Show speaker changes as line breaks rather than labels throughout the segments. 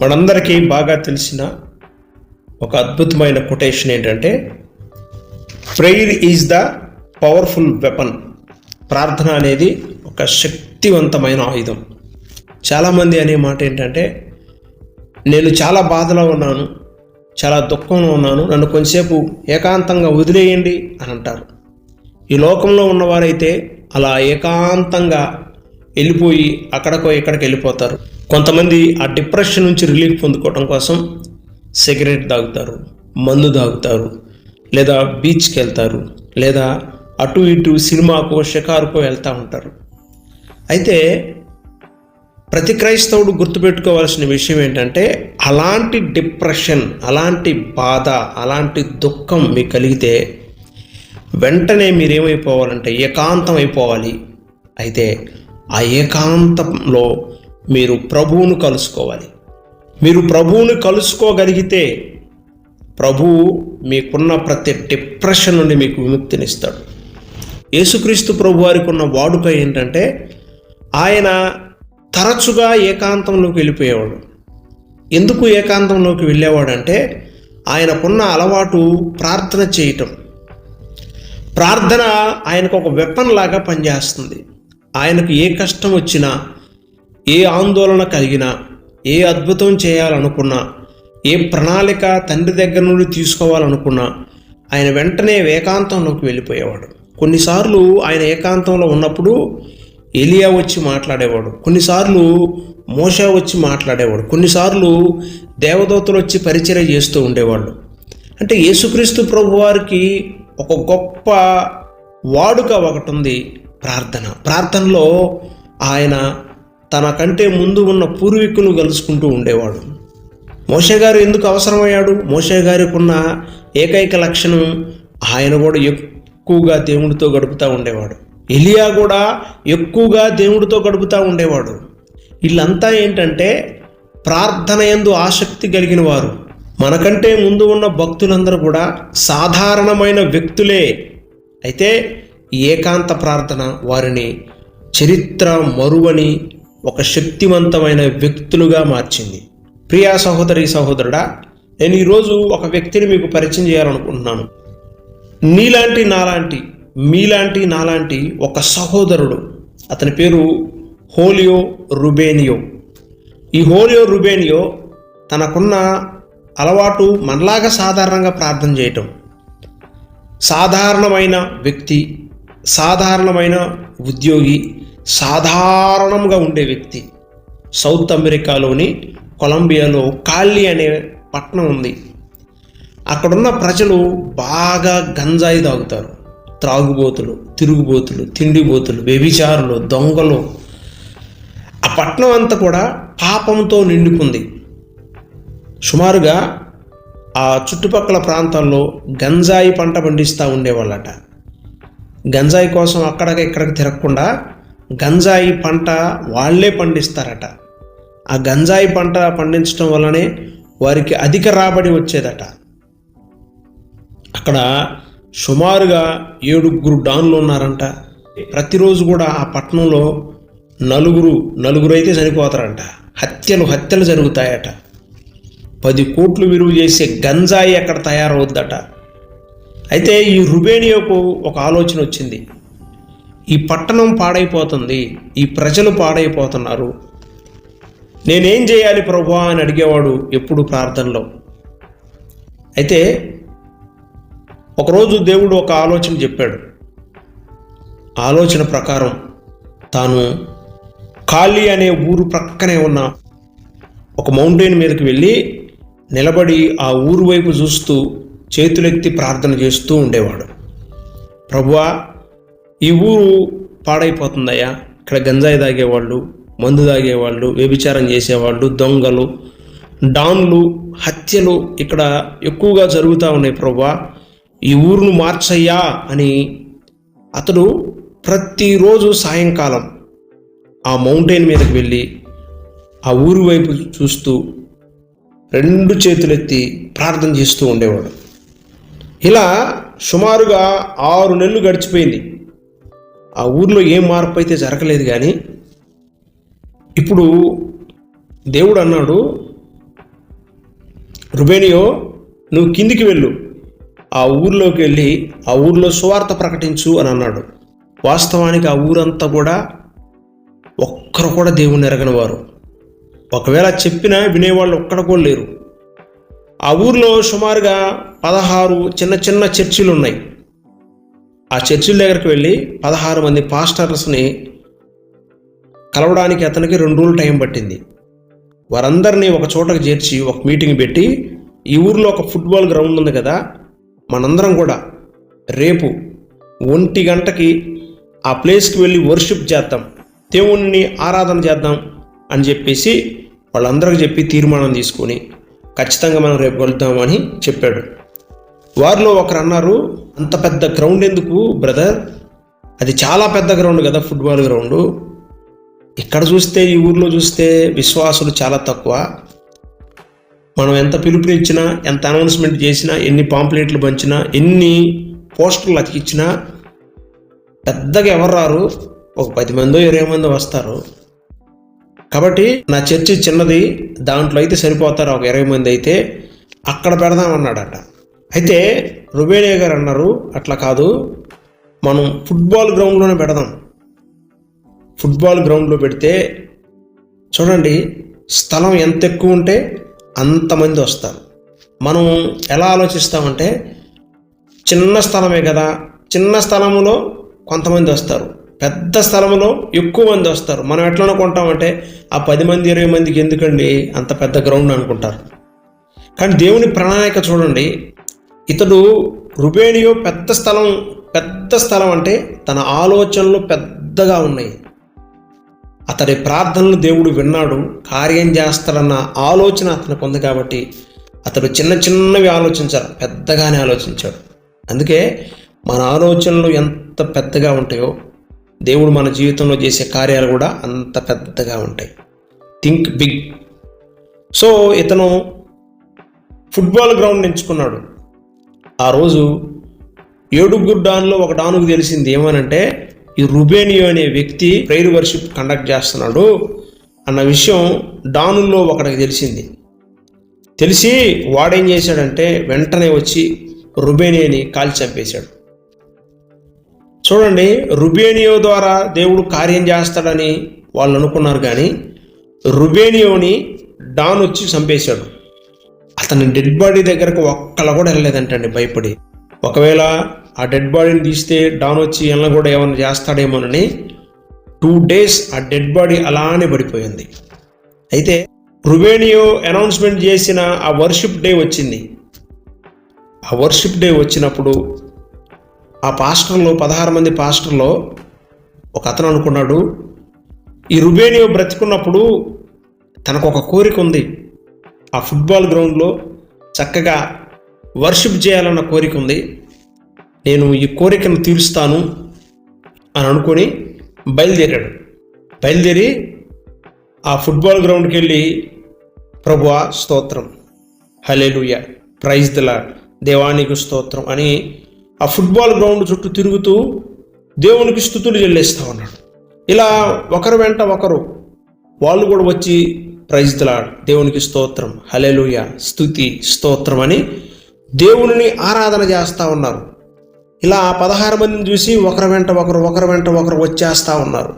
మనందరికీ బాగా తెలిసిన ఒక అద్భుతమైన కొటేషన్ ఏంటంటే prayer is the powerful weapon ప్రార్థన అనేది ఒక శక్తివంతమైన ఆయుధం. చాలామంది అనే మాట ఏంటంటే నేను చాలా బాధలో ఉన్నాను చాలా దుఃఖంలో ఉన్నాను నన్ను కొంచెంసేపు ఏకాంతంగా వదిలేయండి అని అంటారు. ఈ లోకంలో ఉన్నవారైతే అలా ఏకాంతంగా వెళ్ళిపోయి అక్కడికో ఇక్కడికి వెళ్ళిపోతారు. కొంతమంది ఆ డిప్రెషన్ నుంచి రిలీఫ్ పొందుకోవడం కోసం సిగరెట్ తాగుతారు మందు తాగుతారు లేదా బీచ్కి వెళ్తారు లేదా అటు ఇటు సినిమాకు షికారుకో వెళ్తూ ఉంటారు. అయితే ప్రతి క్రైస్తవుడు గుర్తుపెట్టుకోవాల్సిన విషయం ఏంటంటే అలాంటి డిప్రెషన్ అలాంటి బాధ అలాంటి దుఃఖం మీకు కలిగితే వెంటనే మీరేమైపోవాలంటే ఏకాంతం అయిపోవాలి అయితే ఆ ఏకాంతంలో మీరు ప్రభువును కలుసుకోవాలి. మీరు ప్రభువును కలుసుకోగలిగితే ప్రభువు మీకున్న ప్రతి డిప్రెషన్ నుండి మీకు విముక్తినిస్తాడు. యేసుక్రీస్తు ప్రభు వారికి ఉన్న వాడుక ఏంటంటే ఆయన తరచుగా ఏకాంతంలోకి వెళ్ళిపోయేవాడు. ఎందుకు ఏకాంతంలోకి వెళ్ళేవాడంటే ఆయనకున్న అలవాటు ప్రార్థన చేయటం. ప్రార్థన ఆయనకు ఒక వెపన్ లాగా పనిచేస్తుంది. ఆయనకు ఏ కష్టం వచ్చినా ఏ ఆందోళన కలిగినా ఏ అద్భుతం చేయాలనుకున్నా ఏ ప్రణాళిక తండ్రి దగ్గర నుండి తీసుకోవాలనుకున్నా ఆయన వెంటనే ఏకాంతంలోకి వెళ్ళిపోయేవాడు. కొన్నిసార్లు ఆయన ఏకాంతంలో ఉన్నప్పుడు ఎలియా వచ్చి మాట్లాడేవాడు. కొన్నిసార్లు మోషా వచ్చి మాట్లాడేవాడు. కొన్నిసార్లు దేవదూతలు వచ్చి పరిచయం చేస్తూ ఉండేవాళ్ళు. అంటే యేసుక్రీస్తు ప్రభువారికి ఒక గొప్ప వాడుక ఒకటి ఉంది. ప్రార్థన. ప్రార్థనలో ఆయన తనకంటే ముందు ఉన్న పూర్వీకులు కలుసుకుంటూ ఉండేవాడు. మోషే గారు ఎందుకు అవసరమయ్యాడు? మోషే గారికి ఉన్న ఏకైక లక్షణం ఆయన కూడా ఎక్కువగా దేవుడితో గడుపుతూ ఉండేవాడు. ఎలియా కూడా ఎక్కువగా దేవుడితో గడుపుతూ ఉండేవాడు. వీళ్ళంతా ఏంటంటే ప్రార్థన ఎందు ఆసక్తి కలిగిన వారు. మనకంటే ముందు ఉన్న భక్తులందరూ కూడా సాధారణమైన వ్యక్తులే. అయితే ఏకాంత ప్రార్థన వారిని చరిత్ర మరువని ఒక శక్తివంతమైన వ్యక్తులుగా మార్చింది. ప్రియా సహోదరి సహోదరుడా నేను ఈరోజు ఒక వ్యక్తిని మీకు పరిచయం చేయాలనుకుంటున్నాను. నీలాంటి నాలాంటి మీలాంటి నాలాంటి ఒక సహోదరుడు. అతని పేరు హోలియో రుబేనియో. ఈ హోలియో రుబేనియో తనకున్న అలవాటు మనలాగా సాధారణంగా ప్రార్థన చేయటం. సాధారణమైన వ్యక్తి సాధారణమైన ఉద్యోగి సాధారణంగా ఉండే వ్యక్తి. సౌత్ అమెరికాలోని కొలంబియాలో కాళ్ళి అనే పట్టణం ఉంది. అక్కడున్న ప్రజలు బాగా గంజాయి తాగుతారు. త్రాగుబోతులు తిరుగుబోతులు తిండిబోతులు వ్యభిచారులు దొంగలు. ఆ పట్టణం అంతా కూడా పాపంతో నిండుకుంది. సుమారుగా ఆ చుట్టుపక్కల ప్రాంతాల్లో గంజాయి పంట పండిస్తూ ఉండేవాళ్ళట. గంజాయి కోసం అక్కడికి ఇక్కడికి తిరగకుండా గంజాయి పంట వాళ్ళే పండిస్తారట. ఆ గంజాయి పంట పండించడం వల్లనే వారికి అధిక రాబడి వచ్చేదట. అక్కడ సుమారుగా ఏడుగురు డాన్లు ఉన్నారంట. ప్రతిరోజు కూడా ఆ పట్టణంలో నలుగురు నలుగురు అయితే చనిపోతారంట. హత్యలు హత్యలు జరుగుతాయట. పది కోట్లు విలువ చేసే గంజాయి అక్కడ తయారవుద్దట. అయితే ఈ రుబేనియోకు ఒక ఆలోచన వచ్చింది. ఈ పట్టణం పాడైపోతుంది ఈ ప్రజలు పాడైపోతున్నారు. నేనేం చేయాలి ప్రభా అని అడిగేవాడు ఎప్పుడు ప్రార్థనలో. అయితే ఒకరోజు దేవుడు ఒక ఆలోచన చెప్పాడు. ఆలోచన ప్రకారం తాను ఖాళీ అనే ఊరు ప్రక్కనే ఉన్న ఒక మౌంటైన్ మీదకి వెళ్ళి నిలబడి ఆ ఊరు వైపు చూస్తూ చేతులెత్తి ప్రార్థన చేస్తూ ఉండేవాడు. ప్రభువా ఈ ఊరు పాడైపోతుందయ్యా. ఇక్కడ గంజాయి తాగేవాళ్ళు మందు తాగేవాళ్ళు వ్యభిచారం చేసేవాళ్ళు దొంగలు డాన్లు హత్యలు ఇక్కడ ఎక్కువగా జరుగుతూ ఉన్నాయి ప్రభా ఈ ఊరును మార్చయ్యా అని అతడు ప్రతిరోజు సాయంకాలం ఆ మౌంటైన్ మీదకి వెళ్ళి ఆ ఊరు వైపు చూస్తూ రెండు చేతులెత్తి ప్రార్థన చేస్తూ ఉండేవాడు. ఇలా సుమారుగా ఆరు నెలలు గడిచిపోయింది. ఆ ఊర్లో ఏం మార్పు అయితే జరగలేదు కానీ ఇప్పుడు దేవుడు అన్నాడు రుబేనియో నువ్వు కిందికి వెళ్ళు. ఆ ఊర్లోకి వెళ్ళి ఆ ఊర్లో సువార్త ప్రకటించు అని అన్నాడు. వాస్తవానికి ఆ ఊరంతా కూడా ఒక్కరు కూడా దేవుణ్ణి ఎరగని వారు. ఒకవేళ చెప్పినా వినేవాళ్ళు ఒక్కడ కూడా లేరు. ఆ ఊర్లో సుమారుగా పదహారు చిన్న చిన్న చర్చిలు ఉన్నాయి. ఆ చర్చిల దగ్గరికి వెళ్ళి పదహారు మంది పాస్టర్స్ని కలవడానికి అతనికి రెండు రోజులు టైం పట్టింది. వారందరినీ ఒక చోటకు చేర్చి ఒక మీటింగ్ పెట్టి ఈ ఊర్లో ఒక ఫుట్బాల్ గ్రౌండ్ ఉంది కదా మనందరం కూడా రేపు ఒంటి గంటకి ఆ ప్లేస్కి వెళ్ళి వర్షిప్ చేద్దాం దేవుణ్ణి ఆరాధన చేద్దాం అని చెప్పేసి వాళ్ళందరికీ చెప్పి తీర్మానం తీసుకొని ఖచ్చితంగా మనం రేపు వెళ్దామని చెప్పాడు. వారిలో ఒకరు అన్నారు అంత పెద్ద గ్రౌండ్ ఎందుకు బ్రదర్? అది చాలా పెద్ద గ్రౌండ్ కదా ఫుట్బాల్ గ్రౌండ్. ఇక్కడ చూస్తే ఈ ఊర్లో చూస్తే విశ్వాసులు చాలా తక్కువ. మనం ఎంత పిలుపునిచ్చినా ఎంత అనౌన్స్మెంట్ చేసినా ఎన్ని పాంప్లెట్లు పంచినా ఎన్ని పోస్టర్లు అతికిచ్చినా పెద్దగా ఎవరు రారు? ఒక పది మందో ఇరవై మందో వస్తారు. కాబట్టి నా చర్చి చిన్నది దాంట్లో అయితే సరిపోతారు ఒక ఇరవై మంది అయితే. అక్కడ పెడదామన్నాడట అయితే రుబేడే గారు అన్నారు అట్లా కాదు మనం ఫుట్బాల్ గ్రౌండ్లోనే పెడదాం. ఫుట్బాల్ గ్రౌండ్లో పెడితే చూడండి స్థలం ఎంత ఎక్కువ ఉంటే అంతమంది వస్తారు. మనం ఎలా ఆలోచిస్తామంటే చిన్న స్థలమే కదా చిన్న స్థలంలో కొంతమంది వస్తారు. పెద్ద స్థలంలో ఎక్కువ మంది వస్తారు. మనం ఎట్లా అనుకుంటామంటే ఆ పది మంది ఇరవై మందికి ఎందుకండి అంత పెద్ద గ్రౌండ్ అనుకుంటారు. కానీ దేవుని ప్రణాళిక చూడండి. ఇతడు రుబేనియో పెద్ద స్థలం పెద్ద స్థలం అంటే తన ఆలోచనలు పెద్దగా ఉన్నాయి. అతడి ప్రార్థనలు దేవుడు విన్నాడు కార్యం చేస్తాడన్న ఆలోచన అతనికి ఉంది కాబట్టి అతడు చిన్న చిన్నవి ఆలోచించారు పెద్దగానే ఆలోచించాడు. అందుకే మన ఆలోచనలు ఎంత పెద్దగా ఉంటాయో దేవుడు మన జీవితంలో చేసే కార్యాలు కూడా అంత పెద్దగా ఉంటాయి. థింక్ బిగ్ సో ఇతను ఫుట్బాల్ గ్రౌండ్ ఎంచుకున్నాడు. ఆ రోజు ఏడుగురు డాన్లో ఒక డానుకు తెలిసింది ఏమనంటే ఈ రుబేనియో అనే వ్యక్తి ప్రైర్ వర్షిప్ కండక్ట్ చేస్తున్నాడు అన్న విషయం డానుల్లో ఒకడికి తెలిసింది. తెలిసి వాడేం చేశాడంటే వెంటనే వచ్చి రుబేనియని కాల్చి చంపేశాడు. చూడండి రుబేనియో ద్వారా దేవుడు కార్యం చేస్తాడని వాళ్ళు అనుకున్నారు కానీ రుబేనియోని డాన్ వచ్చి చంపేశాడు. అతని డెడ్ బాడీ దగ్గరకు ఒక్కళ్ళ కూడా వెళ్ళలేదంటండి భయపడి. ఒకవేళ ఆ డెడ్ బాడీని తీస్తే డాన్ వచ్చి వెళ్ళిన కూడా ఏమైనా చేస్తాడేమోనని టూ డేస్ ఆ డెడ్ బాడీ అలానే పడిపోయింది. అయితే రుబేనియో అనౌన్స్మెంట్ చేసిన ఆ వర్షిప్ డే వచ్చింది. ఆ వర్షిప్ డే వచ్చినప్పుడు ఆ పాస్టర్లో పదహారు మంది పాస్టర్లో ఒక అతను అనుకున్నాడు ఈ రుబేనియో బ్రతికున్నప్పుడు తనకు ఒక కోరిక ఉంది. ఆ ఫుట్బాల్ గ్రౌండ్లో చక్కగా వర్షిప్ చేయాలన్న కోరిక ఉంది. నేను ఈ కోరికను తీరుస్తాను అని అనుకొని బయలుదేరాడు. బయలుదేరి ఆ ఫుట్బాల్ గ్రౌండ్కి వెళ్ళి ప్రభువా స్తోత్రం. హలేలుయ ప్రైజ్ దిలా దేవానికి స్తోత్రం అని ఆ ఫుట్బాల్ గ్రౌండ్ చుట్టూ తిరుగుతూ దేవునికి స్థుతులు చెల్లిస్తూ ఉన్నాడు. ఇలా ఒకరు వెంట ఒకరు వాళ్ళు కూడా వచ్చి ప్రైజ్ దేవునికి స్తోత్రం. హలేలుయ స్థుతి స్తోత్రం అని దేవుని ఆరాధన చేస్తూ ఉన్నారు. ఇలా పదహారు మందిని చూసి ఒకరి వెంట ఒకరు ఒకరి వెంట ఒకరు వచ్చేస్తూ ఉన్నారు.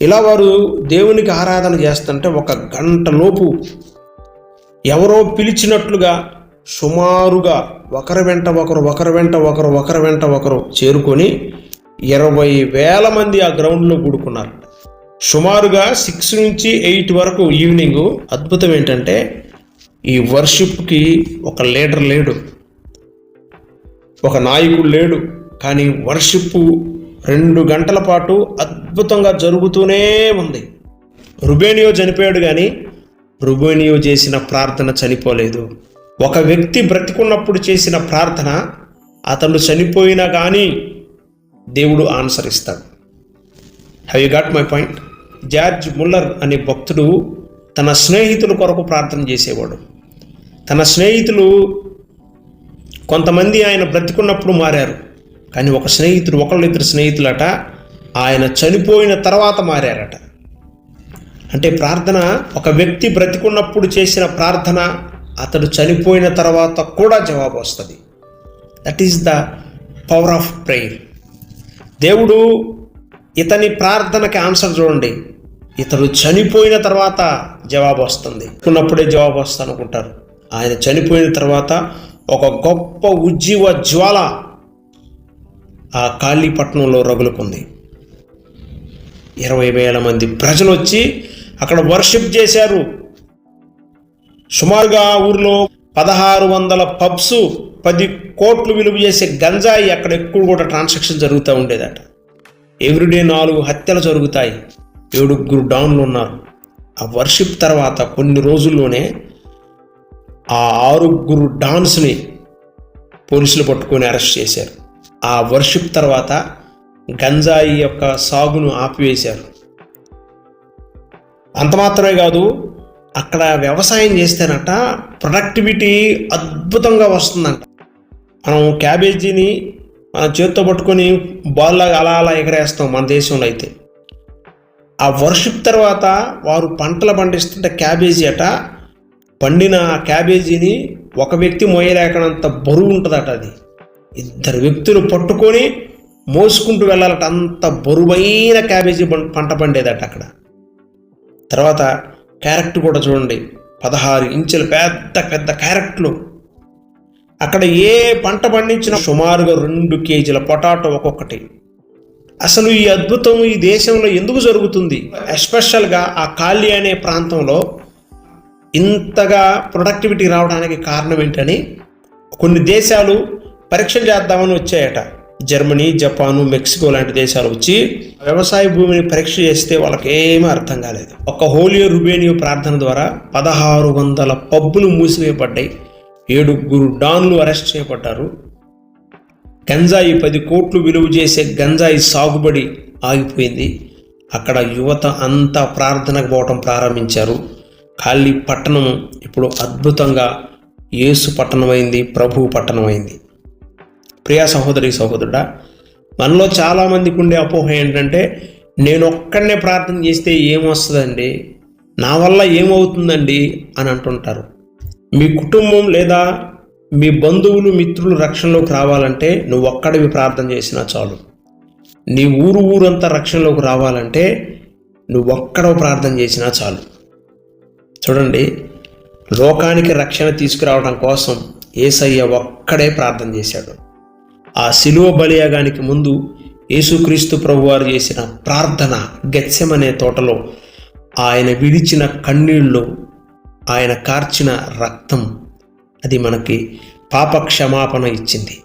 ఇలా వారు దేవునికి ఆరాధన చేస్తుంటే ఒక గంట లోపు ఎవరో పిలిచినట్లుగా సుమారుగా ఒకరి వెంట ఒకరు ఒకరి వెంట ఒకరు ఒకరి వెంట ఒకరు చేరుకొని ఇరవై వేల మంది ఆ గ్రౌండ్లో కూడుకున్నారు. సుమారుగా సిక్స్ నుంచి ఎయిట్ వరకు ఈవినింగ్ అద్భుతం ఏంటంటే ఈ వర్షిప్కి ఒక లీడర్ లేడు. ఒక నాయకుడు లేడు. కానీ వర్షిప్ రెండు గంటల పాటు అద్భుతంగా జరుగుతూనే ఉంది. రుబేనియో చనిపోయాడు కానీ రుబేనియో చేసిన ప్రార్థన చనిపోలేదు. ఒక వ్యక్తి బ్రతికున్నప్పుడు చేసిన ప్రార్థన అతను చనిపోయినా కానీ దేవుడు ఆన్సర్ ఇస్తాడు have you got my point George Muller అనే భక్తుడు తన స్నేహితుల కొరకు ప్రార్థన చేసేవాడు. తన స్నేహితులు కొంతమంది ఆయన బ్రతికున్నప్పుడు మారారు. కానీ ఒక స్నేహితుడు ఒకళ్ళు ఇద్దరు స్నేహితులట ఆయన చనిపోయిన తర్వాత మారారట. అంటే ప్రార్థన ఒక వ్యక్తి బ్రతికున్నప్పుడు చేసిన ప్రార్థన అతడు చనిపోయిన తర్వాత కూడా జవాబు వస్తుంది. That is the power of prayer దేవుడు ఇతని ప్రార్థనకి ఆన్సర్ చూడండి. ఇతడు చనిపోయిన తర్వాత జవాబు వస్తుంది. ఉన్నప్పుడే జవాబు వస్తుంది అనుకుంటారు. ఆయన చనిపోయిన తర్వాత ఒక గొప్ప ఉజ్జీవ జ్వాల ఆ కాళీపట్నంలో రగులుకుంది. ఇరవై వేల మంది ప్రజలు వచ్చి అక్కడ వర్షిప్ చేశారు. సుమారుగా ఆ ఊర్లో పదహారు వందల పబ్స్ పది కోట్లు విలువ చేసే గంజాయి అక్కడ ఎక్కువ కూడా ట్రాన్సాక్షన్ జరుగుతూ ఉండేదట. ఎవ్రీడే నాలుగు హత్యలు జరుగుతాయి. ఏడుగురు డౌన్లు ఉన్నారు. ఆ వర్షిప్ తర్వాత కొన్ని రోజుల్లోనే ఆ ఆరుగురు డాన్స్ని పోలీసులు పట్టుకొని అరెస్ట్ చేశారు. ఆ వర్షిప్ తర్వాత గంజాయి యొక్క సాగును ఆపివేశారు. అంత మాత్రమే కాదు అక్కడ వ్యవసాయం చేస్తేనట ప్రొడక్టివిటీ అద్భుతంగా వస్తుందంట. మనం క్యాబేజీని మన చేతితో పట్టుకొని బాల్లాగా అలా అలా ఎగరేస్తాం మన దేశంలో అయితే. ఆ వర్షిప్ తర్వాత వారు పంటలు పండిస్తుంటే క్యాబేజీ అట పండిన ఆ క్యాబేజీని ఒక వ్యక్తి మోయలేకనంత బరువు ఉంటుందట అది. ఇద్దరు వ్యక్తులు పట్టుకొని మోసుకుంటూ వెళ్ళాలట అంత బరువైన క్యాబేజీ పంట పండేదట అక్కడ. తర్వాత క్యారెక్ట్ కూడా చూడండి. పదహారు ఇంచుల పెద్ద పెద్ద క్యారెక్ట్లు అక్కడ ఏ పంట పండించినా సుమారుగా రెండు కేజీల పొటాటో ఒక్కొక్కటి. అసలు ఈ అద్భుతం ఈ దేశంలో ఎందుకు జరుగుతుంది? ఎస్పెషల్గా ఆ కాళీ అనే ప్రాంతంలో ఇంతగా ప్రొడక్టివిటీ రావడానికి కారణం ఏంటని కొన్ని దేశాలు పరీక్షలు చేద్దామని వచ్చాయట. జర్మనీ జపాను మెక్సికో లాంటి దేశాలు వచ్చి వ్యవసాయ భూమిని పరీక్ష చేస్తే వాళ్ళకి ఏమీ అర్థం కాలేదు. ఒక హోలియో రుబేనియో ప్రార్థన ద్వారా పదహారు వందల పబ్బులు మూసివేయబడ్డాయి. ఏడుగురు డాన్లు అరెస్ట్ చేయబడ్డారు. గంజాయి పది కోట్లు విలువ చేసే గంజాయి సాగుబడి ఆగిపోయింది. అక్కడ యువత అంతా ప్రార్థనకు పోవటం ప్రారంభించారు. ఖాళీ పట్టణం ఇప్పుడు అద్భుతంగా యేసు పట్టణమైంది ప్రభువు పట్టణమైంది. ప్రియా సహోదరి సహోదరుడా మనలో చాలామందికి ఉండే అపోహ ఏంటంటే నేను ఒక్కడనే ప్రార్థన చేస్తే ఏమొస్తుందండి? నా వల్ల ఏమవుతుందండి? అని అంటుంటారు. మీ కుటుంబం లేదా మీ బంధువులు మిత్రులు రక్షణలోకి రావాలంటే నువ్వు ఒక్కడివి ప్రార్థన చేసినా చాలు. నీ ఊరు ఊరంతా రక్షణలోకి రావాలంటే నువ్వు ఒక్కడవ ప్రార్థన చేసినా చాలు. చూడండి లోకానికి రక్షణ తీసుకురావడం కోసం ఏసయ్య ఒక్కడే ప్రార్థన చేశాడు. ఆ శిలువ బలియాగానికి ముందు యేసుక్రీస్తు ప్రభువారు చేసిన ప్రార్థన గత్యమనే తోటలో ఆయన విడిచిన కన్నీళ్ళు ఆయన కార్చిన రక్తం అది మనకి పాప క్షమాపణ ఇచ్చింది.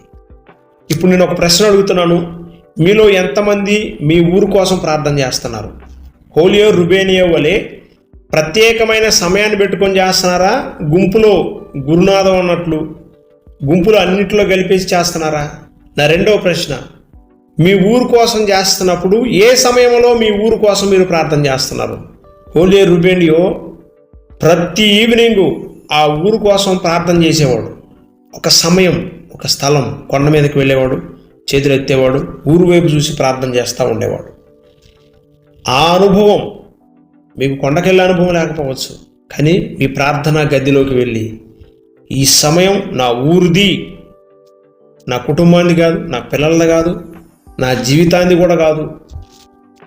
ఇప్పుడు నేను ఒక ప్రశ్న అడుగుతున్నాను. మీలో ఎంతమంది మీ ఊరు కోసం ప్రార్థన చేస్తున్నారు? హోలియో రుబేనియో వలె ప్రత్యేకమైన సమయాన్ని పెట్టుకొని చేస్తున్నారా? గుంపులో గురునాథం అన్నట్లు గుంపులు అన్నింటిలో కలిపేసి చేస్తున్నారా? నా రెండవ ప్రశ్న. మీ ఊరు కోసం చేస్తున్నప్పుడు ఏ సమయంలో మీ ఊరు కోసం మీరు ప్రార్థన చేస్తున్నారు? ఓన్లీ రుబేండియో ప్రతి ఈవినింగు ఆ ఊరు కోసం ప్రార్థన చేసేవాడు. ఒక సమయం ఒక స్థలం కొండ మీదకి వెళ్ళేవాడు చేతులు ఎత్తేవాడు ఊరు వైపు చూసి ప్రార్థన చేస్తూ ఉండేవాడు. ఆ అనుభవం మీకు కొండకెళ్ళే అనుభవం లేకపోవచ్చు కానీ మీ ప్రార్థనా గదిలోకి వెళ్ళి ఈ సమయం నా ఊరిది నా కుటుంబాన్ని కాదు నా పిల్లలది కాదు నా జీవితాన్ని కూడా కాదు.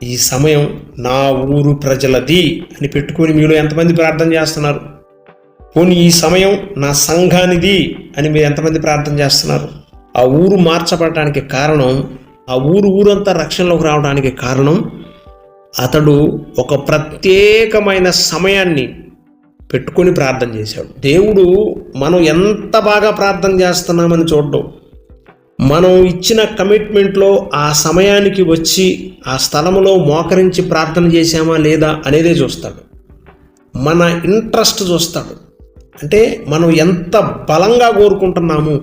ఈ సమయం నా ఊరు ప్రజలది అని పెట్టుకొని మీలో ఎంతమంది ప్రార్థన చేస్తున్నారు? పోనీ ఈ సమయం నా సంఘానిది అని మీరు ఎంతమంది ప్రార్థన చేస్తున్నారు? ఆ ఊరు మార్చబడటానికి కారణం ఆ ఊరు ఊరంతా రక్షణలోకి రావడానికి కారణం అతడు ఒక ప్రత్యేకమైన సమయాన్ని పెట్టుకొని ప్రార్థన చేశాడు. దేవుడు మనం ఎంత బాగా ప్రార్థన చేస్తున్నామని చూడడం. మనం ఇచ్చిన కమిట్మెంట్లో ఆ సమయానికి వచ్చి ఆ స్థలంలో మోకరించి ప్రార్థన చేశామా లేదా అనేదే చూస్తాడు. మన ఇంట్రెస్ట్ చూస్తాడు. అంటే మనం ఎంత బలంగా కోరుకుంటున్నాము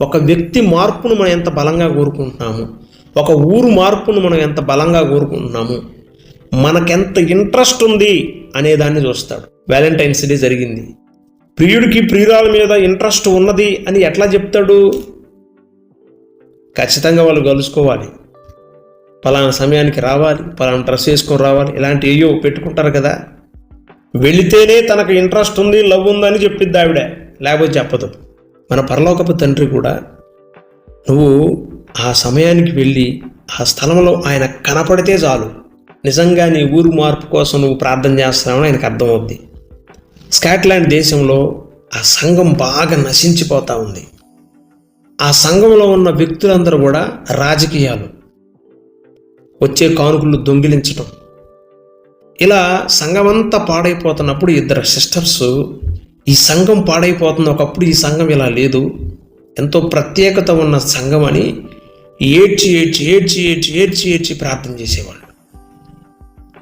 ఒక వ్యక్తి మార్పును మనం ఎంత బలంగా కోరుకుంటున్నాము ఒక ఊరు మార్పును మనం ఎంత బలంగా కోరుకుంటున్నాము మనకెంత ఇంట్రెస్ట్ ఉంది అనే దాన్ని చూస్తాడు. వ్యాలంటైన్స్ డే జరిగింది. ప్రియుడికి ప్రియురాల మీద ఇంట్రెస్ట్ ఉన్నది అని ఎట్లా చెప్తాడు? ఖచ్చితంగా వాళ్ళు కలుసుకోవాలి. పలానా సమయానికి రావాలి పలానా డ్రెస్ వేసుకొని రావాలి ఇలాంటి ఏయో పెట్టుకుంటారు కదా. వెళితేనే తనకు ఇంట్రెస్ట్ ఉంది లవ్ ఉందని చెప్పిద్ది ఆవిడ. లేకపోతే చెప్పదు. మన పరలోకపు తండ్రి కూడా నువ్వు ఆ సమయానికి వెళ్ళి ఆ స్థలంలో ఆయన కనపడితే చాలు. నిజంగా నీ ఊరు మార్పు కోసం నువ్వు ప్రార్థన చేస్తున్నావని ఆయనకు అర్థమవుద్ది. స్కాట్లాండ్ దేశంలో ఆ సంఘం బాగా నశించిపోతూ ఉంది. ఆ సంఘంలో ఉన్న వ్యక్తులందరూ కూడా రాజకీయాలు. వచ్చే కానుకలు దొంగిలించటం. ఇలా సంఘమంతా పాడైపోతున్నప్పుడు ఇద్దరు సిస్టర్స్ ఈ సంఘం పాడైపోతున్న ఒకప్పుడు ఈ సంఘం ఇలా లేదు. ఎంతో ప్రత్యేకత ఉన్న సంఘం అని ఏడ్చి ఏడ్చి ఏడ్చి ఏడ్చి ఏడ్చి ఏడ్చి ప్రార్థన చేసేవాళ్ళు.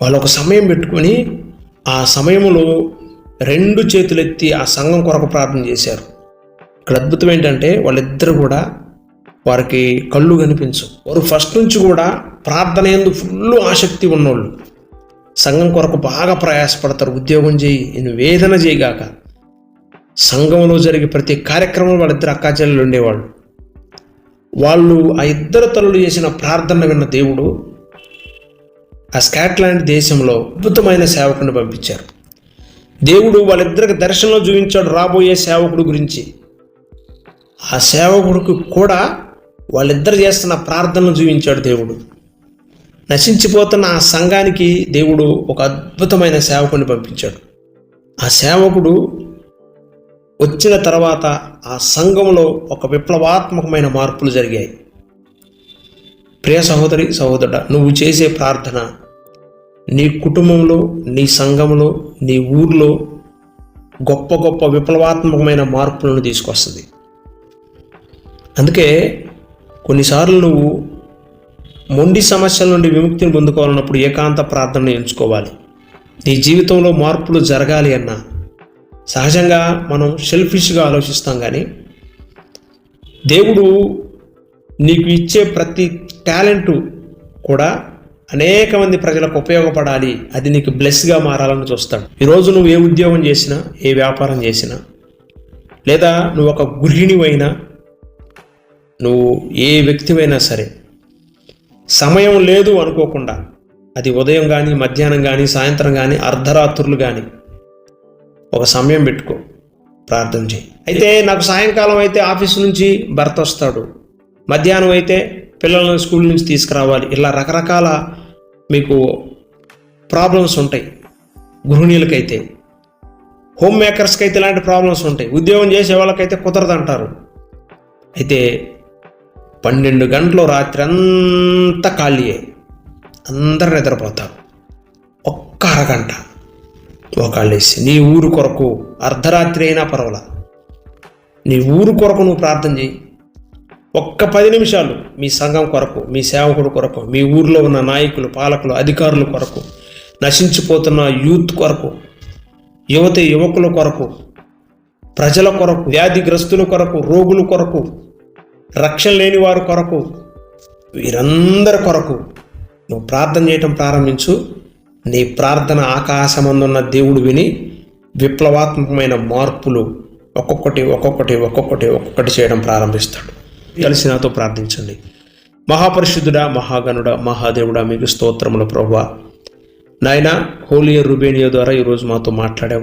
వాళ్ళు ఒక సమయం పెట్టుకొని ఆ సమయంలో రెండు చేతులెత్తి ఆ సంఘం కొరకు ప్రార్థన చేశారు. ఇక్కడ అద్భుతం ఏంటంటే వాళ్ళిద్దరు కూడా వారికి కళ్ళు కనిపించు వారు ఫస్ట్ నుంచి కూడా ప్రార్థన ఎందు ఫుల్ ఆసక్తి ఉన్నోళ్ళు. సంఘం కొరకు బాగా ప్రయాసపడతారు ఉద్యోగం చేయి నేను వేదన చేయగాక. సంఘంలో జరిగే ప్రతి కార్యక్రమం వాళ్ళిద్దరు అక్కాచెల్లెలు ఉండేవాళ్ళు. వాళ్ళు ఆ ఇద్దరు తల్లులు చేసిన ప్రార్థన విన్న దేవుడు ఆ స్కాట్లాండ్ దేశంలో అద్భుతమైన సేవకుని పంపించారు. దేవుడు వాళ్ళిద్దరికి దర్శనంలో చూపించాడు రాబోయే సేవకుడు గురించి. ఆ సేవకుడికి కూడా వాళ్ళిద్దరు చేస్తున్న ప్రార్థనలు చూపించాడు దేవుడు. నశించిపోతున్న ఆ సంఘానికి దేవుడు ఒక అద్భుతమైన సేవకుని పంపించాడు. ఆ సేవకుడు వచ్చిన తర్వాత ఆ సంఘంలో ఒక విప్లవాత్మకమైన మార్పులు జరిగాయి. ప్రియ సహోదరి సహోదరుడ నువ్వు చేసే ప్రార్థన నీ కుటుంబంలో నీ సంఘంలో నీ ఊర్లో గొప్ప గొప్ప విప్లవాత్మకమైన మార్పులను తీసుకొస్తుంది. అందుకే కొన్నిసార్లు నువ్వు మొండి సమస్యల నుండి విముక్తిని పొందుకోవాలన్నప్పుడు ఏకాంత ప్రార్థన ఎంచుకోవాలి. నీ జీవితంలో మార్పులు జరగాలి అన్న. సహజంగా మనం సెల్ఫిష్గా ఆలోచిస్తాం కానీ దేవుడు నీకు ఇచ్చే ప్రతి టాలెంటు కూడా అనేక మంది ప్రజలకు ఉపయోగపడాలి. అది నీకు బ్లెస్గా మారాలని చూస్తాడు. ఈరోజు నువ్వు ఏ ఉద్యోగం చేసినా ఏ వ్యాపారం చేసినా లేదా నువ్వు ఒక గృహిణివైనా నువ్వు ఏ వ్యక్తివైనా సరే సమయం లేదు అనుకోకుండా అది ఉదయం కానీ మధ్యాహ్నం కానీ సాయంత్రం కానీ అర్ధరాత్రులు కానీ ఒక సమయం పెట్టుకో ప్రార్థన చేయి. అయితే నాకు సాయంకాలం అయితే ఆఫీస్ నుంచి భర్త వస్తాడు. మధ్యాహ్నం అయితే పిల్లలను స్కూల్ నుంచి తీసుకురావాలి. ఇలా రకరకాల మీకు ప్రాబ్లమ్స్ ఉంటాయి. గృహిణీలకైతే హోమ్ మేకర్స్కి అయితే ఇలాంటి ప్రాబ్లమ్స్ ఉంటాయి. ఉద్యోగం చేసే వాళ్ళకైతే కుదరదంటారు. అయితే పన్నెండు గంటలు రాత్రి అంతా ఖాళీయే. అందరు నిద్రపోతారు. ఒక్క అరగంట. ఒకళ్ళేసి నీ ఊరు కొరకు అర్ధరాత్రి అయినా పర్వాలా? నీ ఊరు కొరకు నువ్వు ప్రార్థన చేయి. ఒక్క పది నిమిషాలు మీ సంఘం కొరకు మీ సేవకుడు కొరకు మీ ఊర్లో ఉన్న నాయకులు పాలకులు అధికారుల కొరకు నశించిపోతున్న యూత్ కొరకు యువత యువకుల కొరకు ప్రజల కొరకు వ్యాధిగ్రస్తుల కొరకు రోగుల కొరకు రక్షణ లేని వారి కొరకు వీరందరి కొరకు నువ్వు ప్రార్థన చేయటం ప్రారంభించు. నీ ప్రార్థన ఆకాశమందున్న దేవుడు విని విప్లవాత్మకమైన మార్పులు ఒక్కొక్కటి ఒక్కొక్కటి ఒక్కొక్కటి ఒక్కొక్కటి చేయడం ప్రారంభిస్తాడు. కలిసి నాతో ప్రార్థించండి. మహాపరిశుద్ధుడా మహాగణుడ మహాదేవుడా మీకు స్తోత్రముల ప్రభా నాయన హోలియర్ రుబేనియో ద్వారా ఈరోజు మాతో మాట్లాడావు.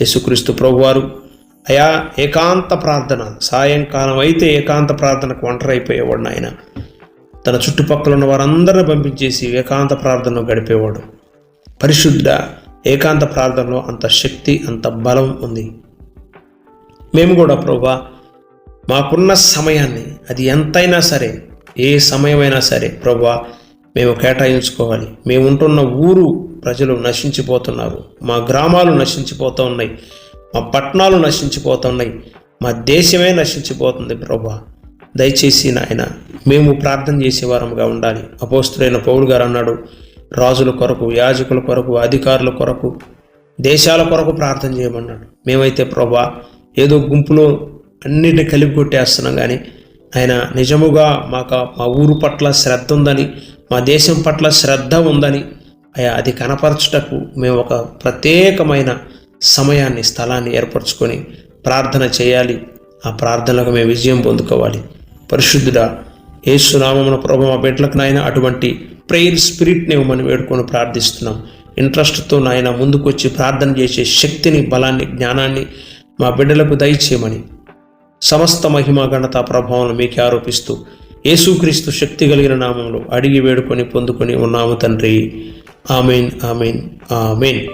యేసుక్రీస్తు ప్రభువారు అయా ఏకాంత ప్రార్థన. సాయంకాలం అయితే ఏకాంత ప్రార్థనకు ఒంటరైపోయేవాడు ఆయన తన చుట్టుపక్కల ఉన్న వారందరిని పంపించేసి ఏకాంత ప్రార్థనలో గడిపేవాడు. పరిశుద్ధ ఏకాంత ప్రార్థనలో అంత శక్తి అంత బలం ఉంది. మేము కూడా ప్రభా మాకున్న సమయాన్ని అది ఎంతైనా సరే ఏ సమయమైనా సరే ప్రభా మేము కేటాయించుకోవాలి. మేము ఉంటున్న ఊరు ప్రజలు నశించిపోతున్నారు. మా గ్రామాలు నశించిపోతూ ఉన్నాయి. మా పట్టణాలు నశించిపోతున్నాయి. మా దేశమే నశించిపోతుంది ప్రభా. దయచేసి నాయన మేము ప్రార్థన చేసేవారముగా ఉండాలి. అపోస్తులైన పౌలు గారు అన్నాడు రాజుల కొరకు యాజకుల కొరకు అధికారుల కొరకు దేశాల కొరకు ప్రార్థన చేయమన్నాడు. మేమైతే ప్రభా ఏదో గుంపులో అన్నిటిని కలిపి కొట్టేస్తున్నాం కానీ ఆయన నిజముగా మాకు మా ఊరు పట్ల శ్రద్ధ ఉందని మా దేశం పట్ల శ్రద్ధ ఉందని అయా అది కనపరచుటకు మేము ఒక ప్రత్యేకమైన సమయాన్ని స్థలాన్ని ఏర్పరచుకొని ప్రార్థన చేయాలి. ఆ ప్రార్థనలకు మేము విజయం పొందుకోవాలి. పరిశుద్ధుడా ఏసునామమున ప్రభు మా బిడ్డలకు నాయన అటువంటి ప్రేయర్ స్పిరిట్ని మనం వేడుకొని ప్రార్థిస్తున్నాం. ఇంట్రెస్ట్తో నాయన ముందుకొచ్చి ప్రార్థన చేసే శక్తిని బలాన్ని జ్ఞానాన్ని మా బిడ్డలకు దయచేయమని సమస్త మహిమ ఘనత ప్రభావం మీకే ఆరోపిస్తూ యేసుక్రీస్తు శక్తి కలిగిన నామంలో అడిగి వేడుకొని పొందుకొని ఉన్నాము తండ్రి. Amen amen amen.